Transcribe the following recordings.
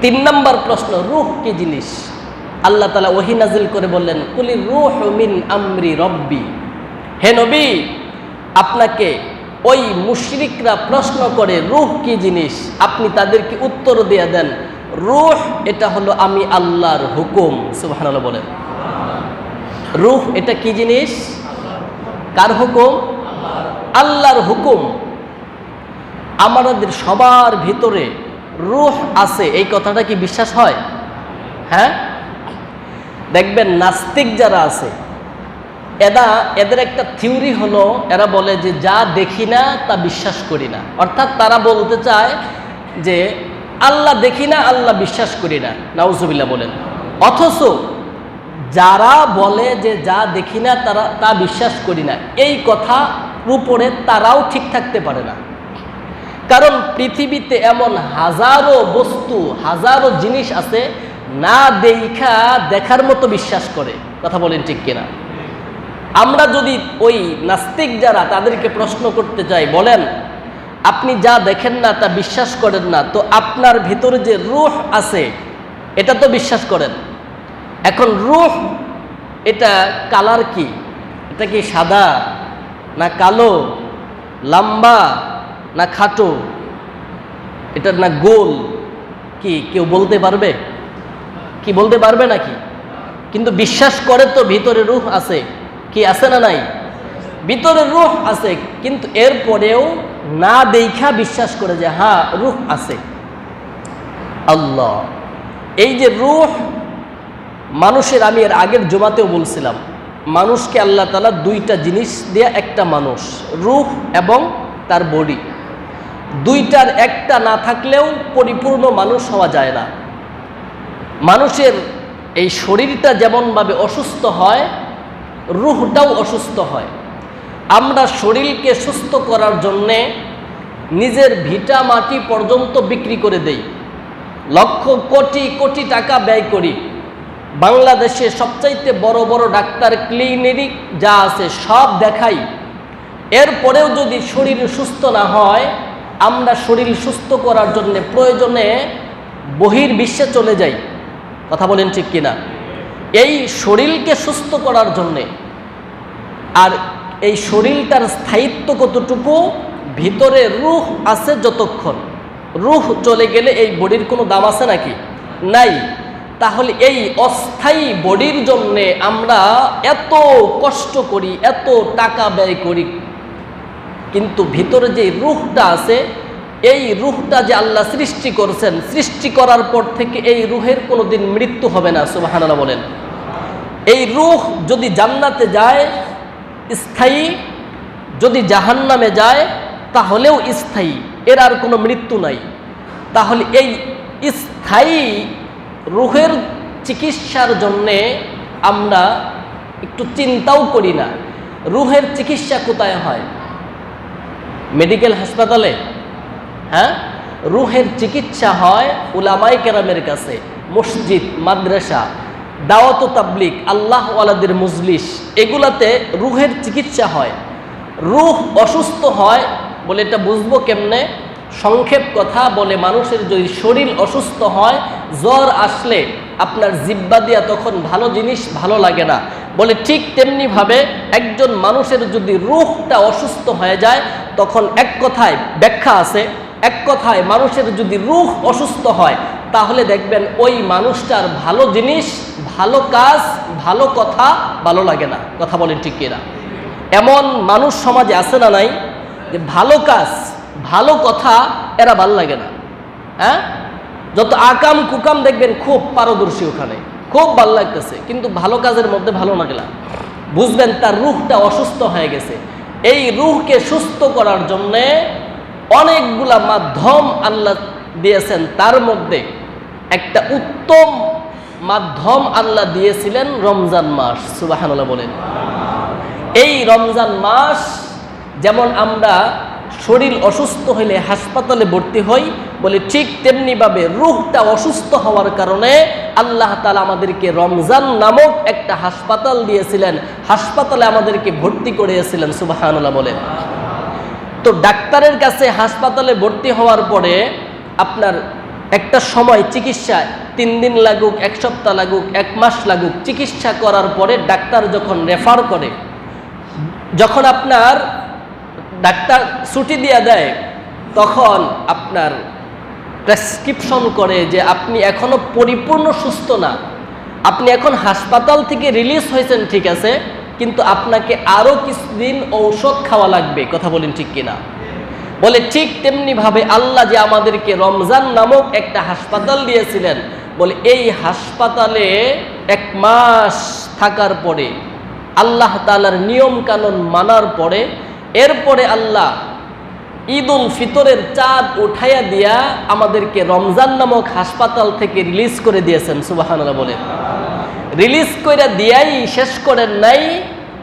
তিন নম্বর প্রশ্ন, রুহ কি জিনিস? আল্লাহ তালা ওহি নাজিল করে বললেন, কুলি রুহ মিন আমরি রব্বি। হে নবী, আপনাকে ওই মুশরিকরা প্রশ্ন করে, রুহ কি জিনিস? আপনি তাদেরকে উত্তর দিয়ে দেন, রুহ এটা হলো আমি আল্লাহর হুকুম। সুবহানাল্লাহ বলেন। রুহ এটা কি জিনিস? কার হুকুম? আল্লাহর হুকুম। আমাদের সবার ভিতরে রুহ আছে, এই কথাটা কি বিশ্বাস হয়? হ্যাঁ? দেখবেন নাস্তিক যারা আছে, এদা, এদের একটা থিওরি হলো, এরা বলে যে যা দেখি না, তা বিশ্বাস করি না। অর্থাৎ তারা বলতে চায় যে আল্লাহ দেখি না, আল্লাহ বিশ্বাস করি না। নাউজুবিল্লাহ বলেন। অথচ যারা বলে যে যা দেখি না, তারা, তা বিশ্বাস করি না। এই কথা উপরে তারাও ঠিক থাকতে পারে না। কারণ পৃথিবীতে এমন হাজারো বস্তু, হাজারো জিনিস আছে না দেখা, দেখার মতো বিশ্বাস করে। কথা বলেন ঠিক কিনা? আমরা যদি ওই নাস্তিক যারা তাদেরকে প্রশ্ন করতে চাই বলেন, আপনি যা দেখেন না তা বিশ্বাস করেন না, তো আপনার ভিতরে যে রুহ আছে, এটা তো বিশ্বাস করেন। এখন রুহ, এটা কালার কি? এটা কি সাদা না কালো? লম্বা? না খাটো? এটার না গোল? কি, কেউ বলতে পারবে? কি বলতে পারবে নাকি? কিন্তু বিশ্বাস করে তো ভিতরে রুহ আছে। কি আছে না নাই? ভিতরে রুহ আছে, কিন্তু এরপরেও না দেখা বিশ্বাস করে যে হ্যাঁ রুহ আছে। আল্লাহ। এই যে রুহ, মানুষের আমি এর আগের জমাতেও বলছিলাম, মানুষকে আল্লাহ তালা দুইটা জিনিস দিয়ে একটা মানুষ, রুহ এবং তার বডি। দুইটার একটা না থাকলেও পরিপূর্ণ মানুষ হওয়া যায় না। মানুষের এই শরীরটা যেমনভাবে অসুস্থ হয়, রুহটাও অসুস্থ হয়। আমরা শরীরকে সুস্থ করার জন্যে নিজের ভিটা মাটি পর্যন্ত বিক্রি করে দেই। লক্ষ কোটি কোটি টাকা ব্যয় করি। বাংলাদেশে সবচাইতে বড় বড় ডাক্তার ক্লিনিক যা আছে সব দেখাই। এরপরেও যদি শরীর সুস্থ না হয় আমরা শরীর সুস্থ করার জন্য প্রয়োজনে বহির বিশ্বে চলে যাই। কথা বলেন ঠিক কিনা? এই শরীরকে সুস্থ করার জন্যে আর এই শরীরটার স্থায়িত্ব কতটুকু? ভিতরে রুহ আছে যতক্ষণ। রুহ চলে গেলে এই বডির কোনো দাম আছে নাকি? নাই। তাহলে এই অস্থায়ী বডির জন্যে আমরা এত কষ্ট করি, এত টাকা ব্যয় করি কিন্তু ভিতরে যে রুহটা আছে, এই রুহটা যে আল্লাহ সৃষ্টি করছেন, সৃষ্টি করার পর থেকে এই রুহের কোনো দিন মৃত্যু হবে না, সুবাহানাল্লাহ বলেন। এই রুহ যদি জান্নাতে যায়, স্থায়ী, যদি জাহান্নামে যায়, তাহলেও স্থায়ী, এর আর কোনো মৃত্যু নাই। তাহলে এই স্থায়ী রুহের চিকিৎসার জন্যে আমরা একটু চিন্তাও করি না, রুহের চিকিৎসা কোথায় হয়? মেডিকেল হাসপাতালে হ্যাঁ? রুহের চিকিৎসা হয় উলামাই কেরামের কাছে, মসজিদ, মাদ্রাসা, দাওয়াত তাবলিক আল্লাহ ওয়ালাদের মজলিস, এগুলাতে রুহের চিকিৎসা হয়। রুহ অসুস্থ হয় বলে এটা বুঝব কেমনে? সংক্ষেপ কথা বলে মানুষের যদি শরীর অসুস্থ হয়, জ্বর আসলে আপনার জিব্বা দিয়া তখন ভালো জিনিস ভালো লাগে না। বলে ঠিক তেমনিভাবে একজন মানুষের যদি রুহটা অসুস্থ হয়ে যায় তখন এক কথায় ব্যাখ্যা আছে, এক কথায় মানুষের যদি রুহ অসুস্থ হয়, তাহলে দেখবেন ওই মানুষটার ভালো জিনিস, ভালো কাজ, ভালো কথা ভালো লাগে না। কথা বলেন ঠিক কিনা? এমন মানুষ সমাজে আছে না নাই যে ভালো কাজ, ভালো কথা এরা ভালো লাগে না। হ্যাঁ? যত আকাম কুকাম দেখবেন খুব পারদর্শী ওখানে, খুব ভালো লাগতেছে, কিন্তু ভালো কাজের মধ্যে ভালো লাগে না। বুঝবেন তার রুখটা অসুস্থ হয়ে গেছে। এই রুহকে সুস্থ করার জন্যে অনেকগুলা মাধ্যম আল্লাহ দিয়েছেন। তার মধ্যে একটা উত্তম মাধ্যম আল্লাহ দিয়েছিলেন রমজান মাস। সুবাহানুল্লাহ বলেন। এই রমজান মাস যেমন আমরা শরীর অসুস্থ হইলে হাসপাতালে ভর্তি হই বলে ঠিক তেমনিভাবে রুহটা অসুস্থ হওয়ার কারণে আল্লাহ তালা আমাদেরকে রমজান নামক একটা হাসপাতাল দিয়েছিলেন। হাসপাতালে আমাদেরকে ভর্তি করিয়েছিলেন, সুবাহানুল্লাহ বলেন তো ডাক্তারের কাছে হাসপাতালে ভর্তি হওয়ার পরে আপনার একটা সময় চিকিৎসায় তিন দিন লাগুক, এক সপ্তাহ লাগুক, এক মাস লাগুক, চিকিৎসা করার পরে ডাক্তার যখন রেফার করে, যখন আপনার ডাক্তার ছুটি দিয়ে দেয়, তখন আপনার প্রেসক্রিপশন করে যে আপনি এখনও পরিপূর্ণ সুস্থ না। আপনি এখন হাসপাতাল থেকে রিলিজ হয়েছেন, ঠিক আছে, কিন্তু আপনাকে আরও কিছুদিন ঔষধ খাওয়া লাগবে, কথা বলেন ঠিক কিনা। বলে ঠিক তেমনি ভাবে আল্লাহ যে আমাদেরকে রমজান নামক একটা হাসপাতাল দিয়েছিলেন, বলে এই হাসপাতালে এক মাস থাকার পরে, আল্লাহ তালার নিয়ম কানুন মানার পরে এরপরে আল্লাহ ঈদ উল ফিতরের চাঁদ উঠাইয়া দিয়া আমাদেরকে রমজান নামক হাসপাতাল থেকে রিলিজ করে দিয়েছেন সুবাহানাল্লাহ বলে রিলিজ করে দিয়াই শেষ করেন নাই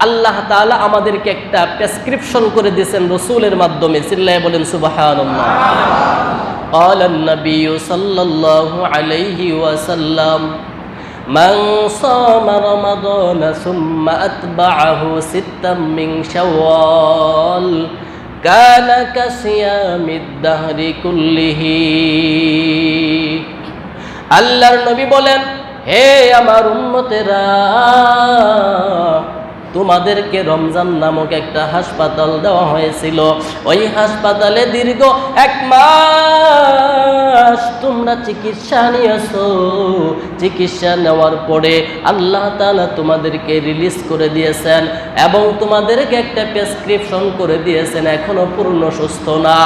আল্লাহ তাআলা আমাদেরকে একটা প্রেসক্রিপশন করে দিয়েছেন রসুলের মাধ্যমে চিল্লায় বলেন সুবাহানুল্লাহ قال النبي صلى الله عليه وسلم من صام رمضان ثم أتبعه ستا من شوال كان كصيام الدهر كله আল্লাহর নবী বলেন হে আমার উম্মতেরা তোমাদেরকে রমজান নামক একটা হাসপাতাল দেওয়া হয়েছিল ওই হাসপাতালে দীর্ঘ এক মাস তোমরা চিকিৎসা নিয়েছো। চিকিৎসা নেওয়ার পরে আল্লাহ তাআলা তোমাদেরকে রিলিজ করে দিয়েছেন এবং তোমাদেরকে একটা প্রেসক্রিপশন করে দিয়েছেন, এখনও পূর্ণ সুস্থ না।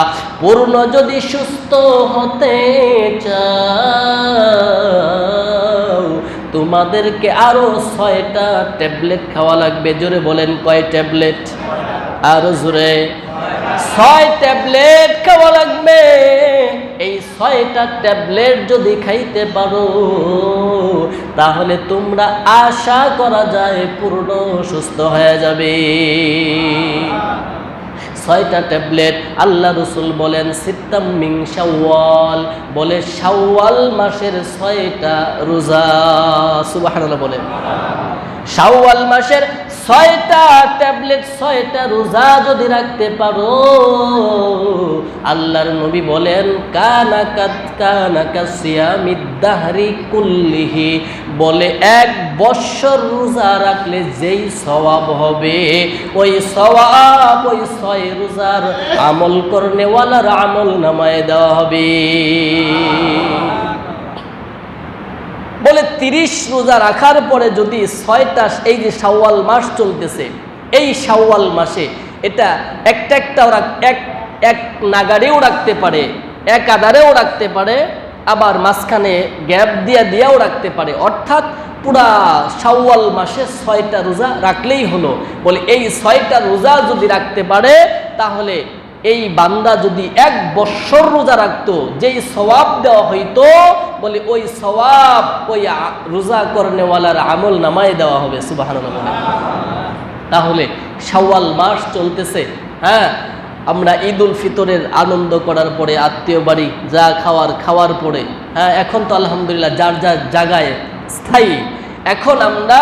পূর্ণ যদি সুস্থ হতে চাও, তোমাদেরকে আরও ছয়টা ট্যাবলেট খাওয়া লাগবে। জোরে বলেন কয় ট্যাবলেট? আরও জোরে। ছয় ট্যাবলেট খাওয়া লাগবে। এই ছয়টা ট্যাবলেট যদি খাইতে পারো, তাহলে তোমরা আশা করা যায় পূর্ণ সুস্থ হয়ে যাবে। ছয়টা ট্যাবলেট আল্লাহ রসুল বলেন, সিত্তাম মিং শাওয়াল। বলে শাওয়াল মাসের ছয়টা রোজা। সুবাহ বলেন। শাওয়াল মাসের ছয়টা ট্যাবলেট, ছয়টা রোজা যদি রাখতে পারো, আল্লাহর নবী বলেন কানাকাত কানাকা সিয়ামিদ্দাহরি কুল্লিহি। বলে, এক বৎসর রোজা রাখলে যেই সওয়াব হবে, ওই সওয়াব, ওই ছয় রোজার আমল করনেওয়ালার আমল নামায় দেওয়া হবে। তিরিশ রোজা রাখার পরে যদি ছয়টা, এই যে শাওয়াল মাস চলতেছে, এই শাওয়াল মাসে এটা একটা একটা ওরা এক এক নাগারেও রাখতে পারে, এক আধারেও রাখতে পারে, আবার মাঝখানে গ্যাপ দিয়া দিয়াও রাখতে পারে। অর্থাৎ পুরা শাওয়াল মাসে ছয়টা রোজা রাখলেই হলো। বলে এই ছয়টা রোজা যদি রাখতে পারে, তাহলে এই বান্দা যদি এক বৎসর রোজা রাখতো, যেই সওয়াব দেওয়া হইতো, বলে ওই সবাব ওই রোজা করনেওয়ালার আমল নামায় দেওয়া হবে সুবাহ তাহলে শাওয়াল মাস চলতেছে হ্যাঁ? আমরা ঈদ উল ফিতরের আনন্দ করার পরে, আত্মীয় বাড়ি যা খাওয়ার খাওয়ার পরে হ্যাঁ? এখন তো আলহামদুলিল্লাহ যার যার জায়গায় স্থায়ী। এখন আমরা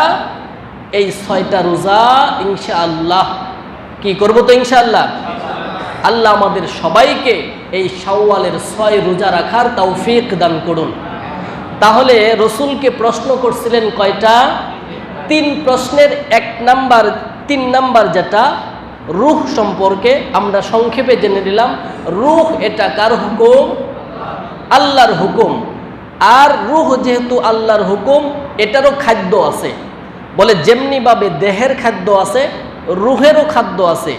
এই ছয়টা রোজা ইনশাআল্লাহ, কি করব তো ইনশাআল্লাহ? আল্লাহ আমাদের সবাইকে এই শাওয়ালের ছয় রোজা রাখার তাও তৌফিক দান করুন। তাহলে রসুলকে প্রশ্ন করছিলেন কয়টা? তিন প্রশ্নের এক নাম্বার, তিন নাম্বার যেটা, রুহ সম্পর্কে আমরা সংক্ষেপে জেনে নিলাম, রুহ এটা কার হুকুম? আল্লাহর হুকুম। আর রুহ যেহেতু আল্লাহর হুকুম, এটারও খাদ্য আছে। বলে যেমনিভাবে দেহের খাদ্য আছে, রুহেরও খাদ্য আছে।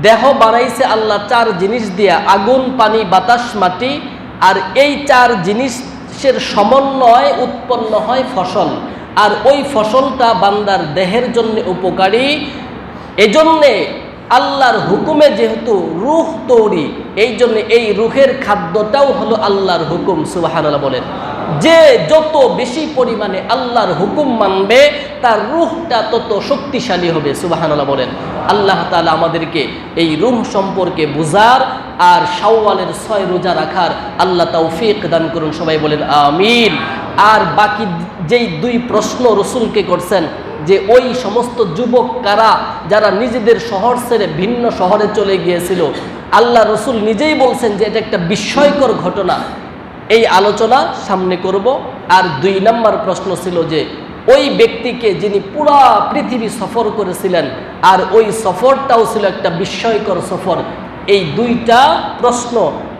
দেহ বানাইছে আল্লাহ চার জিনিস দিয়া, আগুন, পানি, বাতাস, মাটি, আর এই চার জিনিসের সমন্বয় উৎপন্ন হয় ফসল। আর ওই ফসলটা বান্দার দেহের জন্য উপকারী। এজন্যে আল্লাহর হুকুমে যেহেতু রুহ তৈরি এই জন্য এই রুহের খাদ্যটাও হলো আল্লাহর হুকুম সুবাহান বলেন। যে যত বেশি পরিমাণে আল্লাহর হুকুম মানবে, তার রুহটা তত শক্তিশালী হবে সুবাহান বলেন। আল্লাহ তালা আমাদেরকে এই রুহ সম্পর্কে বুঝার আর শাওয়ালের ছয় রোজা রাখার আল্লাহ তৌফিক দান করুন, সবাই বলেন আমিন। আর বাকি যেই দুই প্রশ্ন রসুলকে করছেন, যে ওই সমস্ত যুবক কারা, যারা নিজেদের শহর ছেড়ে ভিন্ন শহরে চলে গিয়েছিল, আল্লাহ রসুল নিজেই বলছেন যে এটা একটা বিস্ময়কর ঘটনা। এই আলোচনা সামনে করব। আর দুই নম্বর প্রশ্ন ছিল যে, ওই ব্যক্তিকে যিনি পুরা পৃথিবী সফর করেছিলেন, আর ওই সফরটাও ছিল একটা বিস্ময়কর সফর। এই দুইটা প্রশ্ন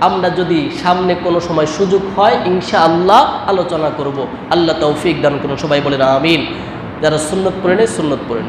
আমরা যদি সামনে কোনো সময় সুযোগ হয় ইনশা আল্লাহ আলোচনা করব। আল্লাহ তৌফিক দান করুন। সবাই বলেন আমিন। যারা সুন্নত পড়ে নেই সুন্নত পড়ে